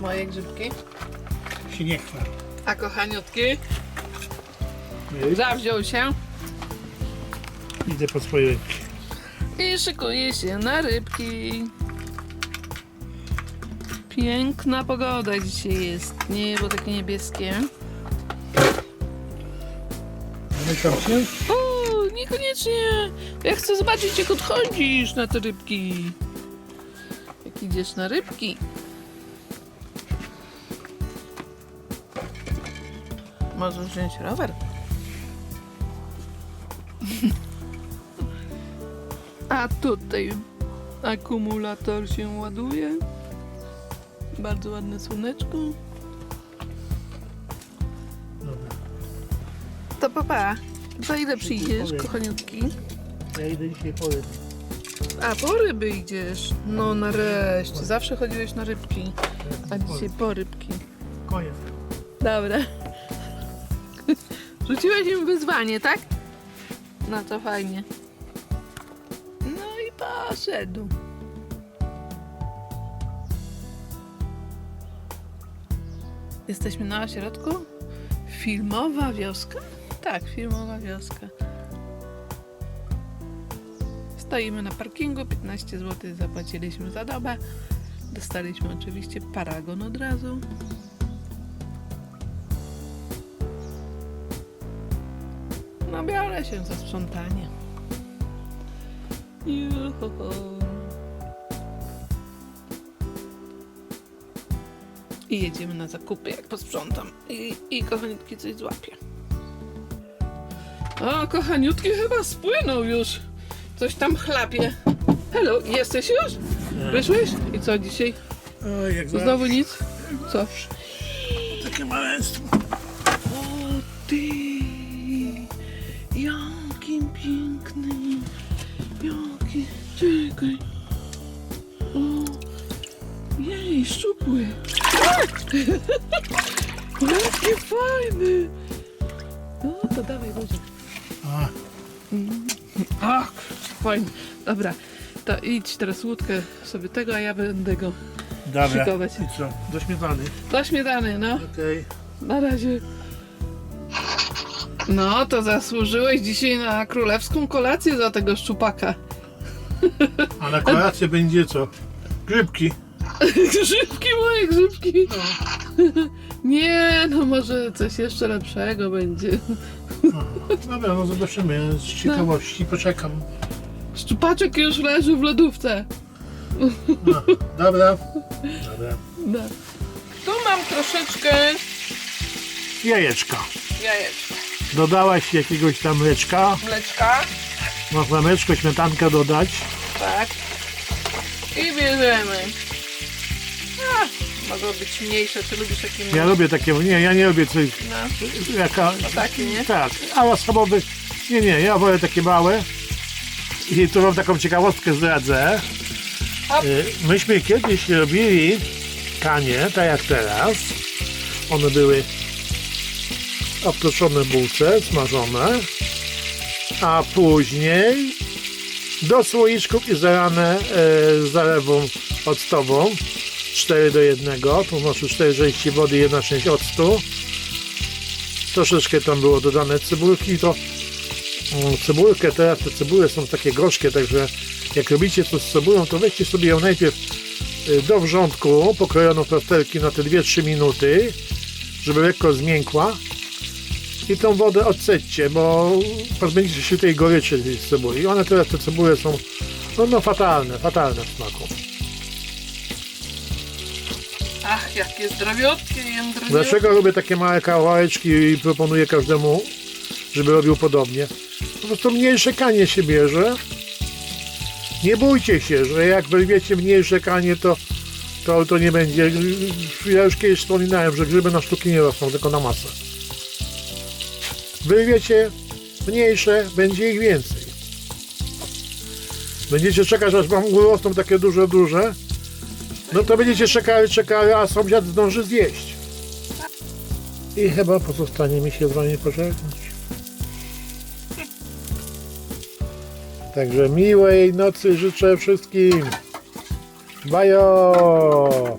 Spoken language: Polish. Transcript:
Moje grzybki. Się nie chwal. A kochaniutki? Zawziął się Idę po swoje rybki. i szykuje się na rybki. Piękna pogoda dzisiaj jest. Niebo takie niebieskie. Zamykam się. O, niekoniecznie. Ja chcę zobaczyć, jak odchodzisz na te rybki. Jak idziesz na rybki. Możesz wziąć rower. A tutaj akumulator się ładuje. Bardzo ładne słoneczko. Dobra. To papa. Za ile przyjdziesz, kochaniutki? Ja idę dzisiaj po ryby. A, po ryby idziesz. No nareszcie. Zawsze chodziłeś na rybki. A dzisiaj po rybki. Koniec. Dobra. Rzuciłeś im wyzwanie, tak? No to fajnie. No i poszedł. Jesteśmy na ośrodku? Filmowa wioska? Tak, filmowa wioska. Stoimy na parkingu, 15 zł zapłaciliśmy za dobę. Dostaliśmy oczywiście paragon od razu. No biorę się za sprzątanie. Juhu. I jedziemy na zakupy, jak posprzątam. I, i kochaniutki coś złapię. O, kochaniutki chyba spłynął już. Coś tam chlapie. Hello, jesteś już? Wyszłeś? I co dzisiaj? O, jak. Znowu nic? Co? Takie maleństwo. Jej, szczupły, jaki fajny, no to dawaj, Boże, ach, fajny, dobra, to idź teraz łódkę sobie tego, a ja będę go dobra. Szykować. I co? Do śmietany. do śmietany, no. Okej. Na razie. No, to zasłużyłeś dzisiaj na królewską kolację za tego szczupaka. A na kolację będzie co? Grzybki. Grzybki, moje grzybki. Nie, no może coś jeszcze lepszego będzie. Dobra, no zobaczymy. Z ciekawości poczekam. Szczupaczek już leży w lodówce. No, dobra. Dobra. No. Tu mam troszeczkę Jajeczka. jajeczka. Dodałaś jakiegoś tam mleczka. Mleczka, Można mleczko, śmietankę dodać. tak. I bierzemy. Mogą być mniejsze, czy lubisz takie mniejsze? Ja lubię takie, nie, ja nie lubię coś, No, jaka, to takie, nie? tak, a osobowy, nie, nie, ja wolę takie małe. I tu wam taką ciekawostkę zdradzę. Hop. Y, Myśmy kiedyś robili kanie, tak jak teraz. One były obtoczone bułce, smażone. A później do słoiczków i zalane e, zalewą octową 4 do 1, to znaczy 4 części wody, jedna część octu. Troszeczkę tam było dodane cebulki, to cebulkę, teraz te cebule są takie gorzkie, także jak robicie to z cebulą, to weźcie sobie ją najpierw y, do wrzątku, pokrojoną plasterki na te 2-3 minuty, żeby lekko zmiękła i tą wodę odsećcie, bo pozbędziecie się tej goryczy z cebuli. One teraz, te cebule są no, no fatalne, fatalne w smaku. Ach, jakie zdrowiutkie, jędrowiutkie. Dlaczego robię takie małe kawałeczki i proponuję każdemu, żeby robił podobnie? Po prostu mniejsze kanie się bierze. Nie bójcie się, że jak wyrwiecie mniejsze kanie, to, to, to nie będzie. Ja już kiedyś wspominałem, że grzyby na sztuki nie rosną, tylko na masę. Wyrwiecie mniejsze, będzie ich więcej. Będziecie czekać, aż wam urosną takie duże, duże. No to będziecie czekali, czekali, a sąsiad zdąży zjeść. I chyba pozostanie mi się z wami pożegnać. Także miłej nocy życzę wszystkim. Bajo!